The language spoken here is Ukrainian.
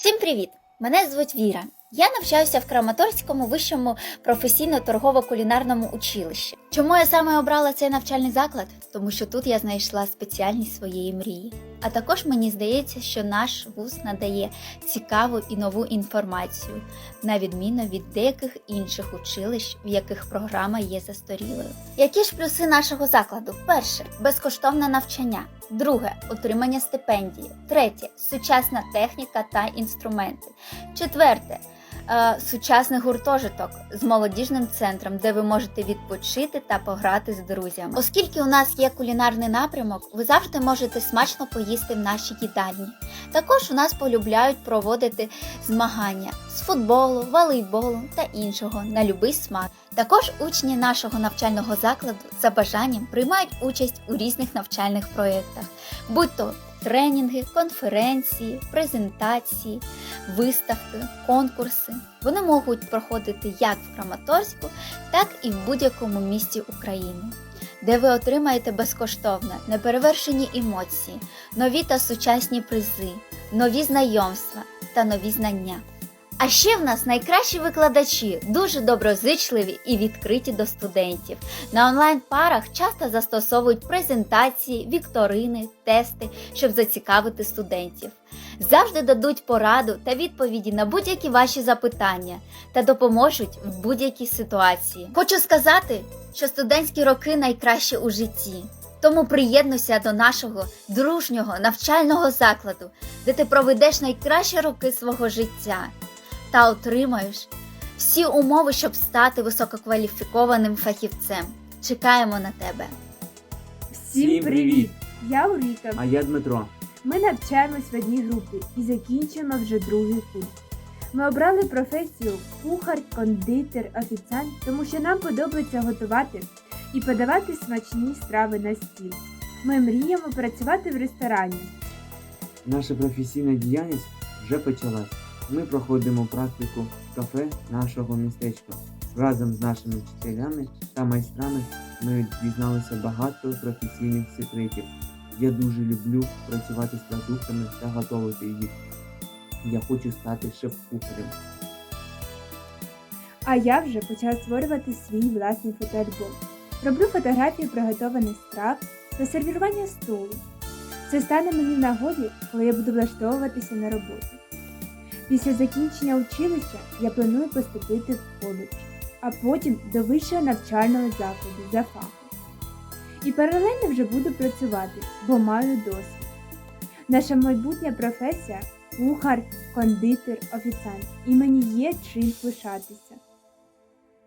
Всім привіт! Мене звуть Віра. Я навчаюся в Краматорському вищому професійно-торгово-кулінарному училищі. Чому я саме обрала цей навчальний заклад? Тому що тут я знайшла спеціальність своєї мрії. А також мені здається, що наш вуз надає цікаву і нову інформацію, на відміну від деяких інших училищ, в яких програма є застарілою. Які ж плюси нашого закладу? Перше безкоштовне навчання. Друге отримання стипендії. Третє сучасна техніка та інструменти. Четверте сучасний гуртожиток з молодіжним центром, де ви можете відпочити та пограти з друзями. Оскільки у нас є кулінарний напрямок, ви завжди можете смачно поїсти в нашій їдальні. Також у нас полюбляють проводити змагання з футболу, волейболу та іншого на любий смак. Також учні нашого навчального закладу за бажанням приймають участь у різних навчальних проєктах, будь то тренінги, конференції, презентації, виставки, конкурси. Вони можуть проходити як в Краматорську, так і в будь-якому місті України, де ви отримаєте безкоштовно неперевершені емоції, нові та сучасні призи, нові знайомства та нові знання. А ще в нас найкращі викладачі, дуже доброзичливі і відкриті до студентів. На онлайн-парах часто застосовують презентації, вікторини, тести, щоб зацікавити студентів. Завжди дадуть пораду та відповіді на будь-які ваші запитання та допоможуть в будь-якій ситуації. Хочу сказати, що студентські роки найкращі у житті. Тому приєднуйся до нашого дружнього навчального закладу, де ти проведеш найкращі роки свого життя та отримаєш всі умови, щоб стати висококваліфікованим фахівцем. Чекаємо на тебе. Всім привіт! Я Уріка. А я Дмитро. Ми навчаємось в одній групі і закінчуємо вже другий курс. Ми обрали професію кухар, кондитер, офіціант, тому що нам подобається готувати і подавати смачні страви на стіл. Ми мріємо працювати в ресторані. Наша професійна діяльність вже почалась. Ми проходимо практику в кафе нашого містечка. Разом з нашими вчителями та майстрами ми дізналися багато професійних секретів. Я дуже люблю працювати з продуктами та готувати їх. Я хочу стати шеф-кухарем. А я вже почала створювати свій власний фотоальбом. Роблю фотографії приготованих страв та сервірування столу. Це стане мені нагоді, коли я буду влаштовуватися на роботу. Після закінчення училища я планую поступити в коледж, а потім до вищого навчального закладу за фахом. І паралельно вже буду працювати, бо маю досвід. Наша майбутня професія кухар, кондитер, офіціант, і мені є чим пишатися.